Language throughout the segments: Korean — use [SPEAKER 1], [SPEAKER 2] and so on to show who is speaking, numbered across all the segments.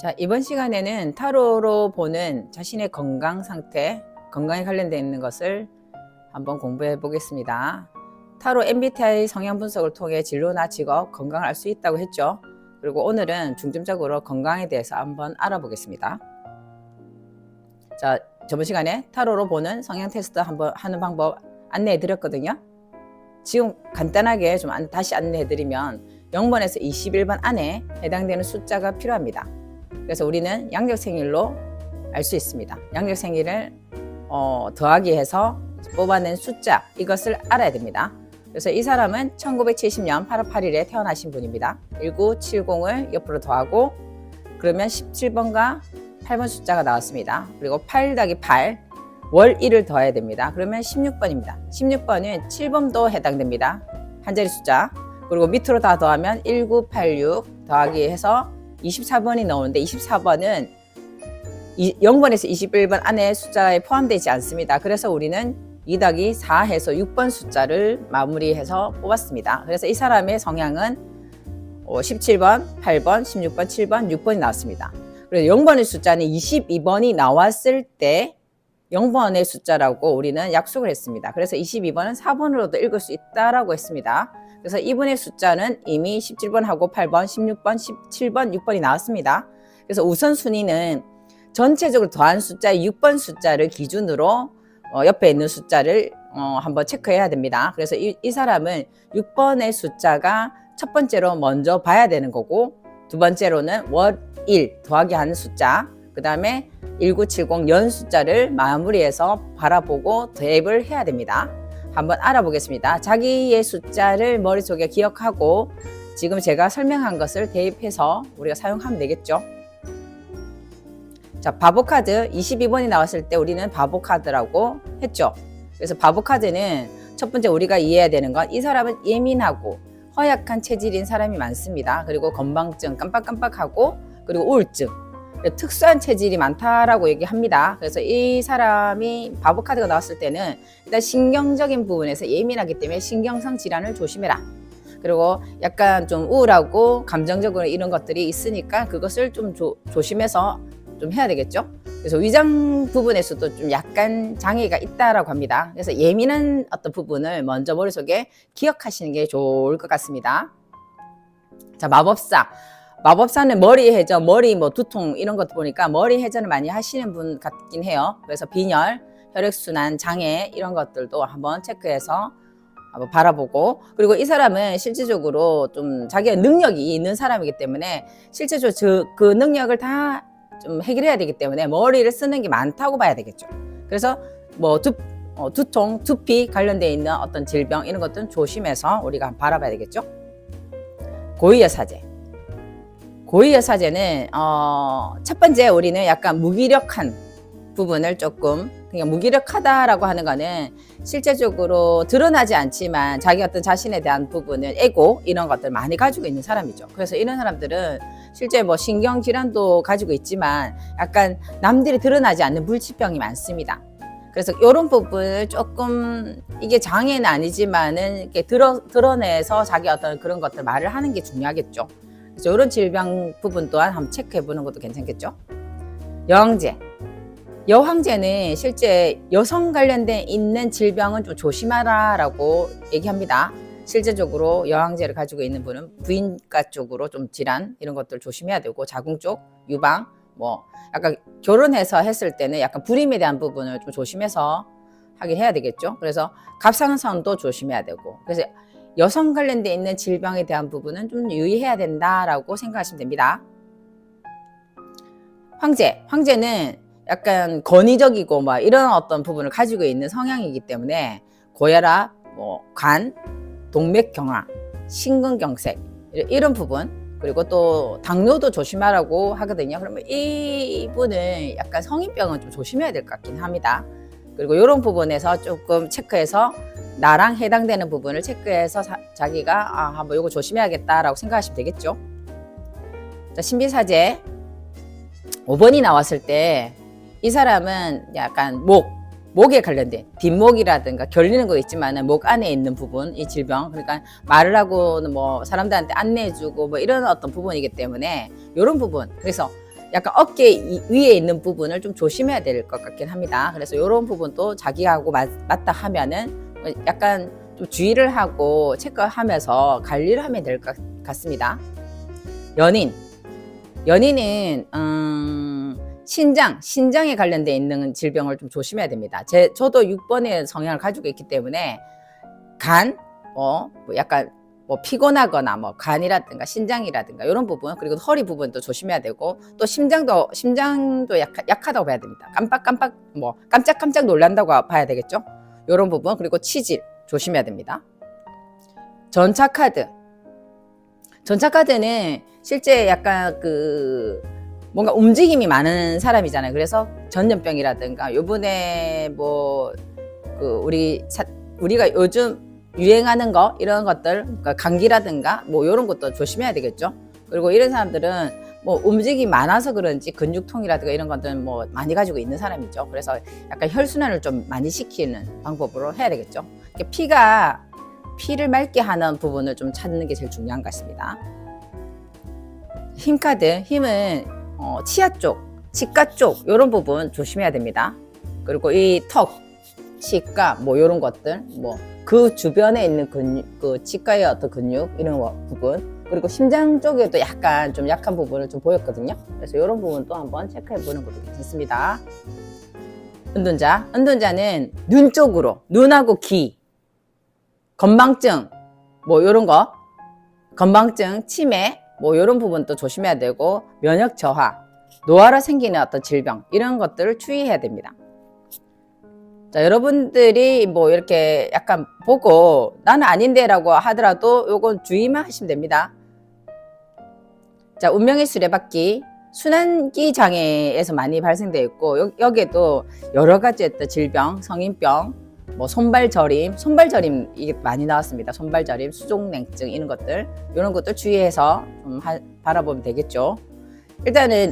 [SPEAKER 1] 자, 이번 시간에는 타로로 보는 자신의 건강 상태, 건강에 관련되어 있는 것을 한번 공부해 보겠습니다. 타로 MBTI 성향 분석을 통해 진로나 직업, 건강을 알 수 있다고 했죠. 그리고 오늘은 중점적으로 건강에 대해서 한번 알아보겠습니다. 자, 저번 시간에 타로로 보는 성향 테스트 한번 하는 방법 안내해 드렸거든요. 지금 간단하게 좀 안- 다시 안내해 드리면 0번에서 21번 안에 해당되는 숫자가 필요합니다. 그래서 우리는 양력 생일로 알 수 있습니다. 양력 생일을 어, 더하기 해서 뽑아낸 숫자 이것을 알아야 됩니다. 그래서 이 사람은 1970년 8월 8일에 태어나신 분입니다. 1970을 옆으로 더하고 그러면 17번과 8번 숫자가 나왔습니다. 그리고 8 더하기 8, 월 1을 더해야 됩니다. 그러면 16번입니다. 16번은 7번도 해당됩니다. 한 자리 숫자. 그리고 밑으로 다 더하면 1986 더하기 해서 24번이 나오는데 24번은 0번에서 21번 안에 숫자에 포함되지 않습니다. 그래서 우리는 2 더하기 4 해서 6번 숫자를 마무리해서 뽑았습니다. 그래서 이 사람의 성향은 17번, 8번, 16번, 7번, 6번이 나왔습니다. 그래서 0번의 숫자는 22번이 나왔을 때 0번의 숫자라고 우리는 약속을 했습니다. 그래서 22번은 4번으로도 읽을 수 있다라고 했습니다. 그래서 이분의 숫자는 이미 17번하고 8번, 16번, 17번, 6번이 나왔습니다. 그래서 우선순위는 전체적으로 더한 숫자의 6번 숫자를 기준으로 어, 옆에 있는 숫자를 어, 한번 체크해야 됩니다. 그래서 이, 이 사람은 6번의 숫자가 첫 번째로 먼저 봐야 되는 거고 두 번째로는 월1 더하기 하는 숫자 그 다음에 1970 연 숫자를 마무리해서 바라보고 대입을 해야 됩니다. 한번 알아보겠습니다. 자기의 숫자를 머릿속에 기억하고 지금 제가 설명한 것을 대입해서 우리가 사용하면 되겠죠. 자, 바보 카드 22번이 나왔을 때 우리는 바보 카드라고 했죠. 그래서 바보 카드는 첫 번째 우리가 이해해야 되는 건 이 사람은 예민하고 허약한 체질인 사람이 많습니다. 그리고 건방증, 깜빡깜빡하고 그리고 우울증. 특수한 체질이 많다라고 얘기합니다. 그래서 이 사람이 바보 카드가 나왔을 때는 일단 신경적인 부분에서 예민하기 때문에 신경성 질환을 조심해라. 그리고 약간 좀 우울하고 감정적으로 이런 것들이 있으니까 그것을 좀 조, 조심해서 좀 해야 되겠죠. 그래서 위장 부분에서도 좀 약간 장애가 있다라고 합니다. 그래서 예민한 어떤 부분을 먼저 머릿속에 기억하시는 게 좋을 것 같습니다. 자, 마법사. 마법사는 머리 회전, 머리 뭐 두통 이런 것 보니까 머리 회전을 많이 하시는 분 같긴 해요. 그래서 빈혈, 혈액순환 장애 이런 것들도 한번 체크해서 한번 바라보고 그리고 이 사람은 실질적으로 좀 자기의 능력이 있는 사람이기 때문에 실제적으로 저, 그 능력을 다 좀 해결해야 되기 때문에 머리를 쓰는 게 많다고 봐야 되겠죠. 그래서 뭐 두, 어, 두통, 두피 관련돼 있는 어떤 질병 이런 것들은 조심해서 우리가 바라봐야 되겠죠. 고위여사제. 고위여사제는 어, 첫 번째 우리는 약간 무기력한 부분을 조금 그냥 무기력하다라고 하는 거는 실제적으로 드러나지 않지만 자기 어떤 자신에 대한 부분을 에고 이런 것들 많이 가지고 있는 사람이죠. 그래서 이런 사람들은 실제 뭐 신경 질환도 가지고 있지만 약간 남들이 드러나지 않는 물질병이 많습니다. 그래서 이런 부분을 조금 이게 장애는 아니지만은 이렇게 드러, 드러내서 자기 어떤 그런 것들 말을 하는 게 중요하겠죠. 그래서 이런 질병 부분 또한 한번 체크해 보는 것도 괜찮겠죠. 여왕제. 여황제는 실제 여성 관련된 있는 질병은 좀 조심하라라고 얘기합니다. 실제적으로 여왕제를 가지고 있는 분은 부인과 쪽으로 좀 질환 이런 것들 조심해야 되고 자궁 쪽 유방 뭐 약간 결혼해서 했을 때는 약간 불임에 대한 부분을 좀 조심해서 하긴 해야 되겠죠. 그래서 갑상선도 조심해야 되고 그래서 여성 관련돼 있는 질병에 대한 부분은 좀 유의해야 된다라고 생각하시면 됩니다. 황제, 황제는 약간 권위적이고 막 이런 어떤 부분을 가지고 있는 성향이기 때문에 고혈압, 뭐 간, 동맥경화, 심근경색 이런 부분 그리고 또 당뇨도 조심하라고 하거든요. 그러면 이분은 약간 성인병은 좀 조심해야 될 것 같긴 합니다. 그리고 이런 부분에서 조금 체크해서 나랑 해당되는 부분을 체크해서 사- 자기가 아 한번 이거 조심해야겠다라고 생각하시면 되겠죠. 자 신비사제 5번이 나왔을 때 이 사람은 약간 목 목에 관련된 뒷목이라든가 결리는 거 있지만은 목 안에 있는 부분 이 질병 그러니까 말을 하고는 뭐 사람들한테 안내해주고 뭐 이런 어떤 부분이기 때문에 이런 부분 그래서 약간 어깨 이- 위에 있는 부분을 좀 조심해야 될 것 같긴 합니다. 그래서 이런 부분도 자기하고 맞, 맞다 하면은 약간 좀 주의를 하고 체크하면서 관리를 하면 될 것 같습니다. 연인. 연인은, 음, 신장, 신장에 관련돼 있는 질병을 좀 조심해야 됩니다. 제, 저도 6번의 성향을 가지고 있기 때문에 간, 뭐, 뭐 약간 뭐 피곤하거나 뭐 간이라든가 신장이라든가 이런 부분 그리고 허리 부분도 조심해야 되고 또 심장도 심장도 약, 약하다고 봐야 됩니다. 깜빡깜빡 뭐 깜짝깜짝 놀란다고 봐야 되겠죠. 이런 부분 그리고 치질 조심해야 됩니다. 전차 카드 전차 카드는 실제 약간 그 뭔가 움직임이 많은 사람이잖아요. 그래서 전염병이라든가 요번에 뭐 그 우리 사- 우리가 요즘 유행하는 거 이런 것들 그러니까 감기라든가 뭐 이런 것도 조심해야 되겠죠. 그리고 이런 사람들은 뭐 움직임이 많아서 그런지 근육통이라든가 이런 것들은 뭐 많이 가지고 있는 사람이죠. 그래서 약간 혈순환을 좀 많이 시키는 방법으로 해야 되겠죠. 피가 피를 맑게 하는 부분을 좀 찾는 게 제일 중요한 것 같습니다. 힘 카드 힘은 어, 치아 쪽, 치과 쪽 이런 부분 조심해야 됩니다. 그리고 이 턱, 치과 뭐 이런 것들 뭐 그 주변에 있는 근육, 그 치과의 어떤 근육 이런 거- 부분 그리고 심장 쪽에도 약간 좀 약한 부분을 좀 보였거든요. 그래서 이런 부분도 한번 체크해 보는 것도 괜찮습니다. 은둔자, 은둔자는 눈 쪽으로 눈하고 귀, 건망증 뭐 이런 거, 건망증, 치매 뭐 이런 부분도 조심해야 되고 면역 저하, 노화로 생기는 어떤 질병 이런 것들을注意해야 됩니다. 자, 여러분들이 뭐 이렇게 약간 보고 나는 아닌데라고 하더라도 요건 주의만 하시면 됩니다. 자, 운명의 수레바퀴 순환기 장애에서 많이 발생되어 있고 여, 여기에도 여러 가지 어떤 질병, 성인병, 뭐 손발 저림, 손발 저림 이게 많이 나왔습니다. 손발 저림, 수족냉증 이런 것들 이런 것들 주의해서 좀 하- 바라보면 되겠죠. 일단은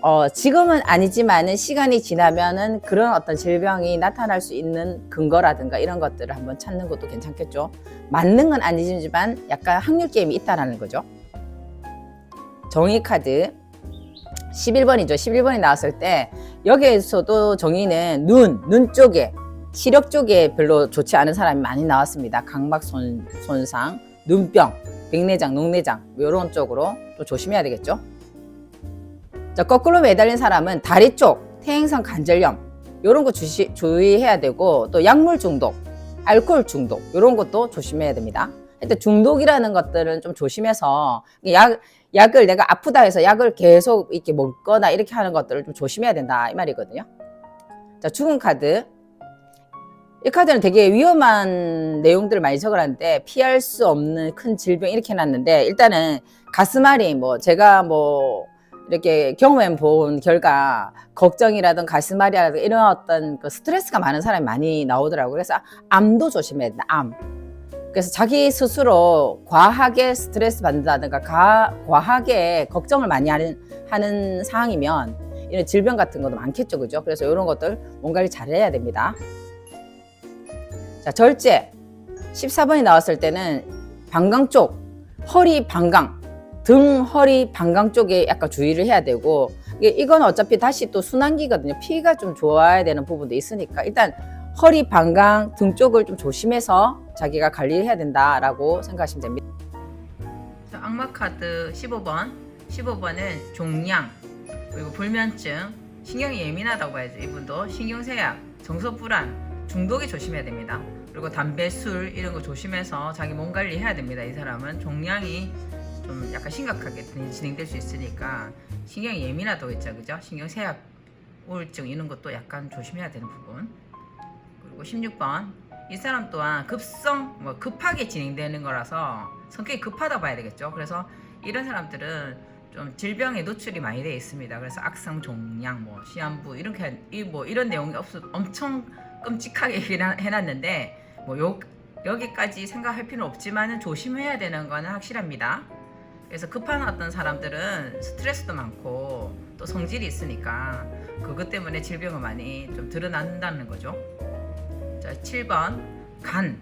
[SPEAKER 1] 어, 지금은 아니지만은 시간이 지나면은 그런 어떤 질병이 나타날 수 있는 근거라든가 이런 것들을 한번 찾는 것도 괜찮겠죠. 맞는 건 아니지만 약간 확률 게임이 있다라는 거죠. 정의 카드 11번이죠. 11번이 나왔을 때 여기에서도 정의는 눈, 눈 쪽에 시력 쪽에 별로 좋지 않은 사람이 많이 나왔습니다. 각막 손, 손상, 눈병, 백내장, 녹내장 이런 쪽으로 또 조심해야 되겠죠. 자, 거꾸로 매달린 사람은 다리 쪽 퇴행성 관절염 이런 거 주시, 주의해야 되고 또 약물 중독, 알코올 중독 이런 것도 조심해야 됩니다. 하여튼 중독이라는 것들은 좀 조심해서 약 약을 내가 아프다 해서 약을 계속 이렇게 먹거나 이렇게 하는 것들을 좀 조심해야 된다 이 말이거든요. 자, 죽은 카드. 이 카드는 되게 위험한 내용들을 많이 적어놨는데 피할 수 없는 큰 질병 이렇게 해놨는데 일단은 가스마리 뭐 제가 뭐 이렇게 경험해 본 결과 걱정이라든 가스마리라든 이런 어떤 그 스트레스가 많은 사람이 많이 나오더라고요. 그래서 암도 조심해야 된다. 암. 그래서 자기 스스로 과하게 스트레스 받는다든가 가, 과하게 걱정을 많이 하는, 하는 상황이면 이런 질병 같은 것도 많겠죠. 그죠? 그래서 이런 것들 뭔가를 잘해야 됩니다. 자, 절제. 14번이 나왔을 때는 방광 쪽, 허리 방광, 등, 허리, 방광 쪽에 약간 주의를 해야 되고 이건 어차피 다시 또 순환기거든요. 피가 좀 좋아야 되는 부분도 있으니까 일단 허리, 방광, 등 쪽을 좀 조심해서 자기가 관리를 해야 된다라고 생각하시면 됩니다. 자, 악마 카드 15번. 15번은 종양, 그리고 불면증, 신경이 예민하다고 봐야죠. 이분도 신경쇠약, 정서 불안, 중독에 조심해야 됩니다. 그리고 담배, 술 이런 거 조심해서 자기 몸 관리해야 됩니다. 이 사람은 종양이 좀 약간 심각하게 진행될 수 있으니까 신경이 예민하다고 했죠, 그죠? 신경쇠약, 우울증 이런 것도 약간 조심해야 되는 부분. 그리고 16번 이 사람 또한 급성 뭐 급하게 진행되는 거라서 성격이 급하다 봐야 되겠죠. 그래서 이런 사람들은 좀 질병에 노출이 많이 돼 있습니다. 그래서 악성 종양, 뭐 시한부 이렇게 이뭐 이런 내용이 없 엄청 끔찍하게 해놨는데 뭐 요, 여기까지 생각할 필요는 없지만은 조심해야 되는 거는 확실합니다. 그래서 급한 어떤 사람들은 스트레스도 많고 또 성질이 있으니까 그것 때문에 질병을 많이 좀 드러난다는 거죠. 자, 7번 간.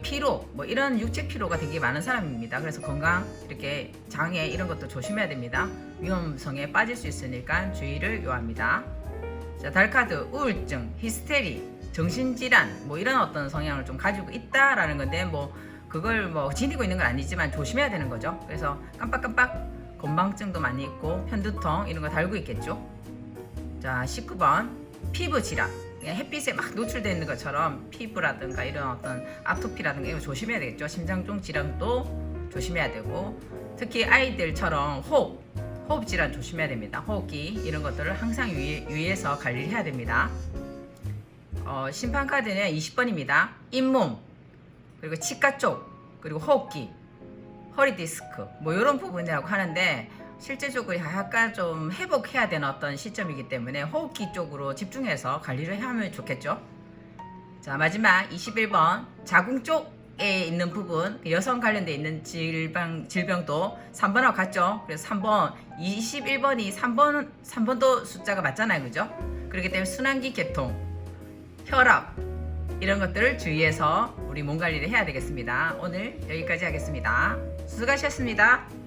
[SPEAKER 1] 피로 뭐 이런 육체 피로가 되게 많은 사람입니다. 그래서 건강 이렇게 장애 이런 것도 조심해야 됩니다. 위험성에 빠질 수 있으니까 주의를 요합니다. 자, 달카드 우울증, 히스테리, 정신질환 뭐 이런 어떤 성향을 좀 가지고 있다라는 건데 뭐 그걸 뭐 지니고 있는 건 아니지만 조심해야 되는 거죠. 그래서 깜빡깜빡 건망증도 많이 있고 편두통 이런 거 달고 있겠죠. 자, 19번 피부 질환. 햇빛에 막 노출되어 있는 것처럼 피부라든가 이런 어떤 아토피라든가 이거 조심해야 되겠죠. 심장종 질환도 조심해야 되고 특히 아이들처럼 호흡 호흡 질환 조심해야 됩니다. 호흡기 이런 것들을 항상 유의, 유의해서 관리를 해야 됩니다. 어, 심판 카드는 20번입니다. 잇몸 그리고 치과 쪽 그리고 호흡기 허리 디스크 뭐 이런 부분이라고 하는데 실제적으로 약간 좀 회복해야 되는 어떤 시점이기 때문에 호흡기 쪽으로 집중해서 관리를 하면 좋겠죠. 자 마지막 21번 자궁 쪽에 있는 부분 여성 관련돼 있는 질병 질병도 3번하고 같죠. 그래서 3번 21번이 3번 3번도 숫자가 맞잖아요, 그죠? 그렇기 때문에 순환기 계통, 혈압 이런 것들을 주의해서 우리 몸 관리를 해야 되겠습니다. 오늘 여기까지 하겠습니다. 수고하셨습니다.